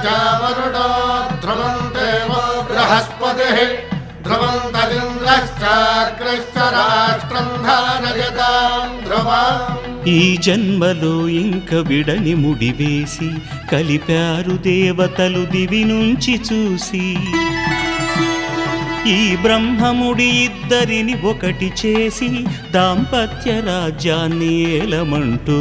राजा वरुणो ध्रुवन्ते वो बृहस्पतिः ध्रुवन्तरिन्द्रश्चाग्रश्च राष्ट्रम् धारयताम् ध्रुवम् ఈ జన్మలో ఇంక విడని ముడివేసి కలిపారు దేవతలు దివి నుంచి చూసి ఈ బ్రహ్మముడి ఇద్దరిని ఒకటి చేసి దాంపత్య రాజ్యాన్ని ఏలమంటూ